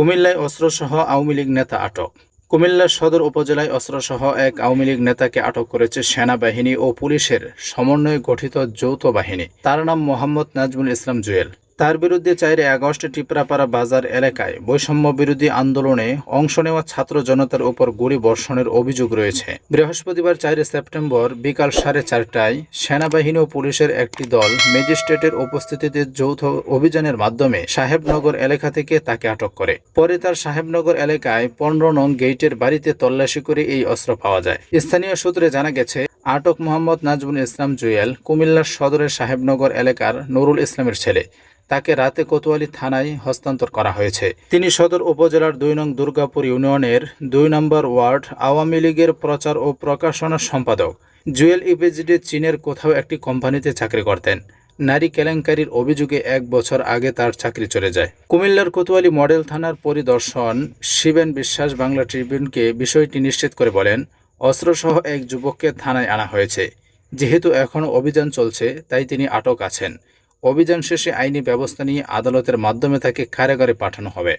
কুমিল্লায় অস্ত্রসহ আওয়ামী লীগ নেতা আটক। কুমিল্লা সদর উপজেলায় অস্ত্রসহ এক আওয়ামী লীগ নেতাকে আটক করেছে সেনাবাহিনী ও পুলিশের সমন্বয়ে গঠিত যৌথ বাহিনী। তার নাম মোহাম্মদ নাজমুল ইসলাম জুয়েল। তার বিরুদ্ধে চাইরে আগস্টে টিপরাপাড়া বাজার এলাকায় বৈষম্য বিরোধী আন্দোলনে অংশ নেওয়া ছাত্র জনতার উপর গুলি বর্ষণের অভিযোগ রয়েছে। বৃহস্পতিবার চাইরে সেপ্টেম্বর বিকাল সাড়ে চারটায় সেনাবাহিনী ও পুলিশের একটি দল ম্যাজিস্ট্রেটের উপস্থিতিতে যৌথ অভিযানের মাধ্যমে সাহেবনগর এলাকা থেকে তাকে আটক করে। পরে তার সাহেবনগর এলাকায় পনেরো নং গেইটের বাড়িতে তল্লাশি করে এই অস্ত্র পাওয়া যায়। স্থানীয় সূত্রে জানা গেছে, আটক মোহাম্মদ নাজমুল ইসলাম জুয়েল কুমিল্লার সদরের সাহেবনগর এলাকার নুরুল ইসলামের ছেলে। তাকে রাতে কোতোয়ালি থানায় হস্তান্তর করা হয়েছে। তিনি সদর উপজেলার দুই নং দুর্গাপুর ইউনিয়নের দুই নম্বর ওয়ার্ড, আওয়ামী লীগের প্রচার ও প্রকাশনা সম্পাদক। জুয়েল ইপিজিডি চীনের কোথাও একটি কোম্পানিতে চাকরি করতেন। নারী কেলেঙ্কারির অভিযোগে এক বছর আগে তার চাকরি চলে যায়। কুমিল্লার কোতোয়ালি মডেল থানার পরিদর্শন শিবেন বিশ্বাস বাংলা ট্রিবিউনকে বিষয়টি নিশ্চিত করে বলেন, অস্ত্রসহ এক যুবককে থানায় আনা হয়েছে। যেহেতু এখনও অভিযান চলছে, তাই তিনি আটক আছেন। অভিযান শেষে আইনি ব্যবস্থা নিয়ে আদালতের মাধ্যমে তাকে কারাগারে পাঠানো হবে।